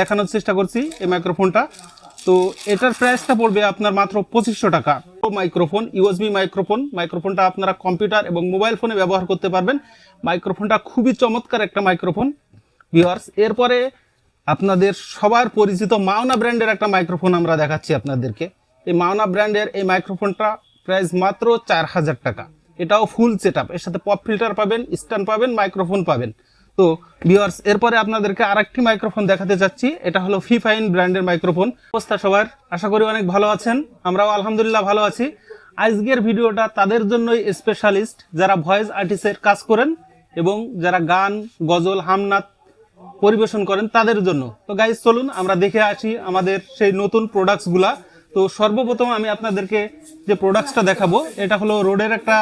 দেখানোর চেষ্টা করছি এই মাইক্রোফোনটা তো এটার প্রাইসটা পড়বে আপনার মাত্র পঁচিশশো টাকা। মাইক্রোফোন ইউএসবি মাইক্রোফোন মাইক্রোফোনটা আপনারা কম্পিউটার এবং মোবাইল ফোনে ব্যবহার করতে পারবেন। মাইক্রোফোনটা খুবই চমৎকার একটা মাইক্রোফোন ভিউয়ার্স এরপরে আপনাদের সবার পরিচিত মাওনা ব্র্যান্ডের একটা মাইক্রোফোন আমরা দেখাচ্ছি আপনাদেরকে। এই মাওনা ব্র্যান্ডের এই মাইক্রোফোনটা প্রাইস মাত্র চার হাজার টাকা। এটাও ফুল সেট এর সাথে পপ ফিল্টার পাবেন স্ট্যান্ড পাবেন মাইক্রোফোন পাবেন। তো ভিউয়ার্স এরপরে আপনাদেরকে আরেকটি মাইক্রোফোন দেখাতে চাচ্ছি। এটা হলো ফিফাইন ব্র্যান্ডের মাইক্রোফোন অবস্থা সবার, আশা করি অনেক ভালো আছেন। আমরাও আলহামদুলিল্লাহ ভালো আছি। আজকের ভিডিওটা তাদের জন্যই স্পেশালিস্ট যারা ভয়েস আর্টিস্টের কাজ করেন এবং যারা গান, গজল হামনাথ পরিবেশন করেন তাদের জন্য। তো গাইজ চলুন আমরা দেখে আসি আমাদের সেই নতুন প্রোডাক্টসগুলা তো সর্বপ্রথম আমি আপনাদেরকে যে প্রোডাক্টসটা দেখাবো, এটা হলো রোডের একটা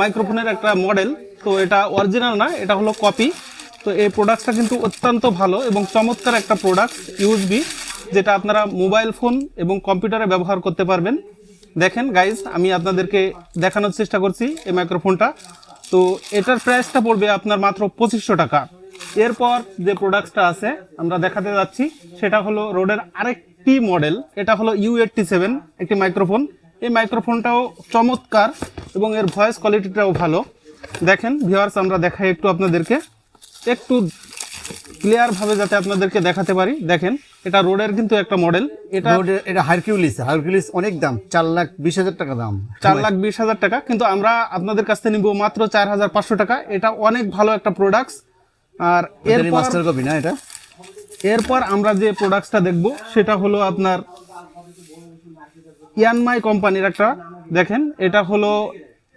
মাইক্রোফোনের একটা মডেল তো এটা অরিজিনাল না, এটা হলো কপি তো এই প্রোডাক্টটা কিন্তু অত্যন্ত ভালো এবং চমৎকার একটা প্রোডাক্ট ইউজবি যেটা আপনারা মোবাইল ফোন এবং কম্পিউটারে ব্যবহার করতে পারবেন। দেখেন গাইজ আমি আপনাদেরকে দেখানোর চেষ্টা করছি এই মাইক্রোফোনটা তো এটার প্রাইসটা পড়বে আপনার মাত্র পঁচিশশো টাকা। এরপর যে প্রোডাক্টসটা আছে, আমরা দেখাতে যাচ্ছি, সেটা হলো রোডের আরেকটি মডেল এটা হলো ইউ এইটটি সেভেন একটি মাইক্রোফোন এই মাইক্রোফোনটাও চমৎকার এবং এর ভয়েস কোয়ালিটিটাও ভালো। দেখেন ভিউয়ার্স আমরা দেখাই একটু আপনাদেরকে। একটু ক্লিয়ার ভাবে যাতে আপনাদেরকে দেখাতে পারি। দেখেন এটা রোডের কিন্তু একটা মডেল এটা রোডের এটা হারকিউলিস হারকিউলিস অনেক দাম চার লাখ বিশ হাজার টাকা দাম। চার লাখ বিশ হাজার টাকা। কিন্তু আমরা আপনাদের কাছ থেকে নিব মাত্র চার হাজার পাঁচশো টাকা। এটা অনেক ভালো একটা প্রোডাক্টস আর এরপর মাস্টার কপি না এটা? এরপর আমরা যে প্রোডাক্টসটা দেখব সেটা হলো আপনার ইয়ানমাই কোম্পানির একটা। দেখেন এটা হলো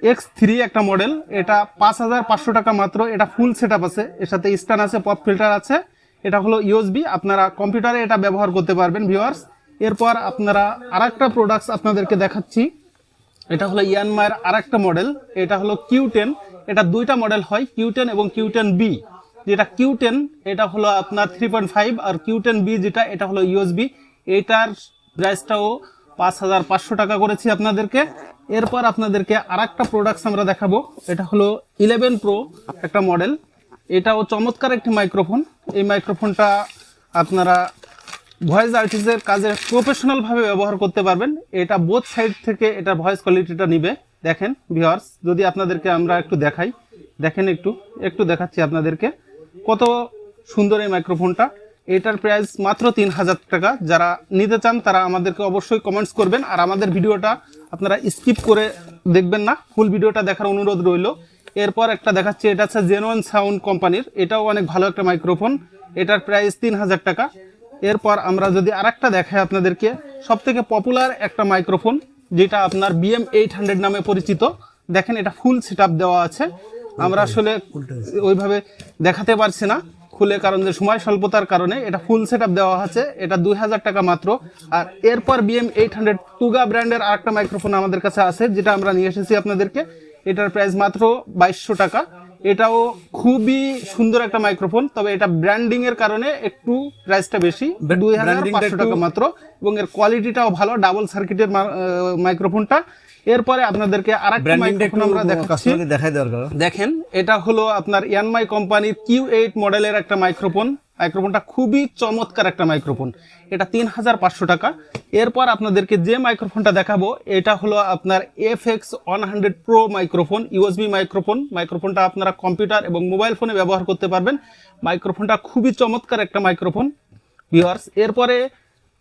এক্স থ্রি একটা মডেল এটা পাঁচ হাজার পাঁচশো টাকা মাত্র, এটা ফুল সেট আপ আছে। এর সাথে স্ট্যান্ড আছে পপ ফিল্টার আছে। এটা হলো ইউএসবি আপনারা কম্পিউটারে এটা ব্যবহার করতে পারবেন ভিউয়ার্স এরপর আপনারা আর একটা প্রোডাক্টস আপনাদেরকে দেখাচ্ছি। এটা হলো ইয়ানমায়ের আরেকটা মডেল এটা হলো কিউ টেন এটা দুইটা মডেল হয় কিউ টেন এবং কিউ টেন বি যেটা কিউ টেন এটা হলো আপনার থ্রি পয়েন্ট ফাইভ আর কিউ টেন বি যেটা, এটা হলো ইউএসবি এটার প্রাইসটাও পাঁচ হাজার পাঁচশো টাকা করেছি আপনাদেরকে। এরপর আপনাদেরকে আরেকটা প্রোডাক্টস আমরা দেখাবো। এটা হলো ইলেভেন প্রো একটা মডেল এটাও চমৎকার একটি মাইক্রোফোন এই মাইক্রোফোনটা আপনারা ভয়েস আর্টিস্টের কাজে প্রফেশনালভাবে ব্যবহার করতে পারবেন। এটা বোথ সাইড থেকে এটা ভয়েস কোয়ালিটিটা নিবে। দেখেন ভিউয়ার্স যদি আপনাদেরকে আমরা একটু দেখাই। দেখেন একটু একটু দেখাচ্ছি আপনাদেরকে। কত সুন্দর এই মাইক্রোফোনটা এটার প্রাইস মাত্র তিন হাজার টাকা। যারা নিতে চান, তারা আমাদেরকে অবশ্যই কমেন্টস করবেন। আর আমাদের ভিডিওটা আপনারা স্কিপ করে দেখবেন না। ফুল ভিডিওটা দেখার অনুরোধ রইল। এরপর একটা দেখাচ্ছি, এটা হচ্ছে জেনুয়ান সাউন্ড কোম্পানির এটাও অনেক ভালো একটা মাইক্রোফোন এটার প্রাইস তিন হাজার টাকা। এরপর আমরা যদি আরেকটা দেখাই আপনাদেরকে সব থেকে পপুলার একটা মাইক্রোফোন যেটা আপনার বিএম এইট হান্ড্রেড নামে পরিচিত। দেখেন, এটা ফুল সেট দেওয়া আছে। আমরা আসলে ওইভাবে দেখাতে পারছি না। খুলে কারণ যে সময় স্বল্পতার কারণে এটা ফুল সেট দেওয়া আছে। এটা দুই হাজার টাকা মাত্র। আর এরপর বিএম এইট হান্ড্রেড টুগা ব্র্যান্ডের আরেকটা মাইক্রোফোন আমাদের কাছে আছে যেটা আমরা নিয়ে এসেছি আপনাদেরকে। এটার প্রাইস মাত্র বাইশশো টাকা। এটাও খুবই সুন্দর একটা মাইক্রোফোন তবে এটা ব্র্যান্ডিং এর কারণে একটু প্রাইসটা বেশি। দুই হাজার পাঁচশো টাকা মাত্র। এবং এর কোয়ালিটিটাও ভালো ডাবল সার্কিটের মাইক্রোফোনটা এরপরে আপনাদেরকে আরেকটা মাইক্রোফোন আমরা দেখাচ্ছি। দেখাই দরকার দেখেন এটা হলো আপনার ইয়ানমাই কোম্পানির কিউ এইট মডেলের একটা মাইক্রোফোন মাইক্রোফোনটা খুবই চমৎকার একটা মাইক্রোফোন এটা তিন হাজার পাঁচশো টাকা। এরপর আপনাদেরকে যে মাইক্রোফোনটা দেখাবো এটা হলো আপনার F X one hundred pro microphone USB microphone মাইক্রোফোনটা আপনারা কম্পিউটার এবং মোবাইল ফোনে ব্যবহার করতে পারবেন। মাইক্রোফোনটা খুবই চমৎকার একটা মাইক্রোফোন ভিওয়ার্স এরপরে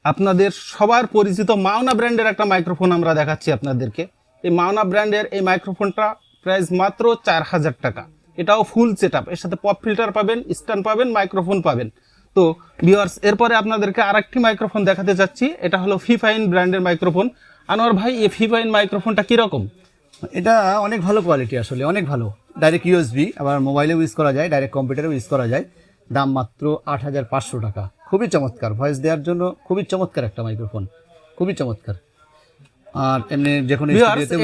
আপনাদের সবার পরিচিত মাওনা ব্র্যান্ডের একটা মাইক্রোফোন আমরা দেখাচ্ছি আপনাদেরকে। এই মাওনা ব্র্যান্ডের এই মাইক্রোফোনটা প্রাইস মাত্র চার হাজার টাকা। এটাও ফুল সেট এর সাথে পপ ফিল্টার পাবেন স্ট্যান্ড পাবেন মাইক্রোফোন পাবেন। তো ভিওয়ার্স এরপরে আপনাদেরকে আরেকটি মাইক্রোফোন দেখাতে চাচ্ছি এটা হলো ফিফাইন ব্র্যান্ডের মাইক্রোফোন আনোয়ার ভাই, এই ফিফাইন মাইক্রোফোনটা কীরকম? এটা অনেক ভালো কোয়ালিটি আসলে, অনেক ভালো। ডাইরেক্ট ইউএসবি আবার মোবাইলেও ইউজ করা যায় ডাইরেক্ট কম্পিউটারেও ইউজ করা যায়। দাম মাত্র আট হাজার পাঁচশো টাকা। খুবই চমৎকার। ভয়েস দেওয়ার জন্য খুবই চমৎকার একটা মাইক্রোফোন খুবই চমৎকার। আর এমনি যে কোনো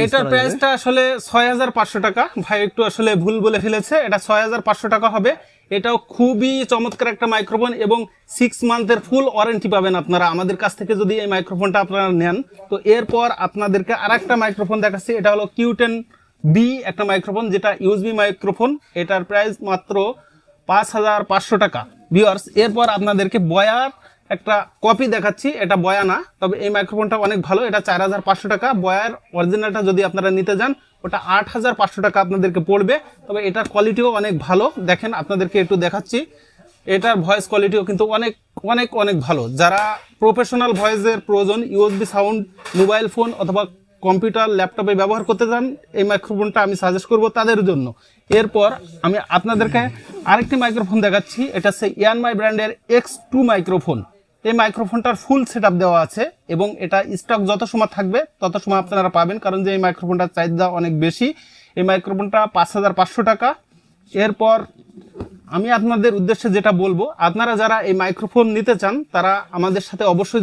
এটার প্রাইসটা আসলে ছয় হাজার পাঁচশো টাকা। ভাই একটু আসলে ভুল বলে ফেলেছে এটা ছয় হাজার পাঁচশো টাকা হবে। এটাও খুবই চমৎকার একটা মাইক্রোফোন এবং সিক্স মান্থের ফুল ওয়ারেন্টি পাবেন আপনারা। আমাদের কাছ থেকে যদি এই মাইক্রোফোনটা আপনারা নেন তো এরপর আপনাদেরকে আর একটা মাইক্রোফোন দেখাচ্ছি। এটা হলো কিউটেন বি একটা মাইক্রোফোন যেটা ইউএসবি মাইক্রোফোন এটার প্রাইস মাত্র পাঁচ হাজার পাঁচশো টাকা। ভিউয়ার্স এরপর আপনাদেরকে বয়ার একটা কপি দেখাচ্ছি, এটা বয়া না। তবে এই মাইক্রোফোনটা অনেক ভালো, এটা চার হাজার পাঁচশো টাকা। বয়ার অরিজিনালটা যদি আপনারা নিতে যান, ওটা আট হাজার পাঁচশো টাকা আপনাদেরকে পড়বে। তবে এটার কোয়ালিটিও অনেক ভালো। দেখেন, আপনাদেরকে একটু দেখাচ্ছি। এটার ভয়েস কোয়ালিটিও কিন্তু অনেক অনেক অনেক ভালো। যারা প্রফেশনাল ভয়েসের প্রয়োজন ইউএসবি সাউন্ড মোবাইল ফোন অথবা কম্পিউটার ল্যাপটপে ব্যবহার করতে চান এই মাইক্রোফোনটা আমি সাজেস্ট করব তাদের জন্য। এরপর আমি আপনাদেরকে আরেকটি মাইক্রোফোন দেখাচ্ছি। এটা হচ্ছে ইয়ানমাই ব্র্যান্ডের এক্স টু মাইক্রোফোন এই মাইক্রোফোনটার ফুল সেট দেওয়া আছে এবং এটা স্টক যত সময় থাকবে, তত সময় আপনারা পাবেন। কারণ যে এই মাইক্রোফোনটার চাহিদা অনেক বেশি। এই মাইক্রোফোনটা পাঁচ হাজার পাঁচশো টাকা। এরপর আমি আপনাদের উদ্দেশ্যে যেটা বলব, আপনারা যারা এই মাইক্রোফোন নিতে চান, তারা আমাদের সাথে অবশ্যই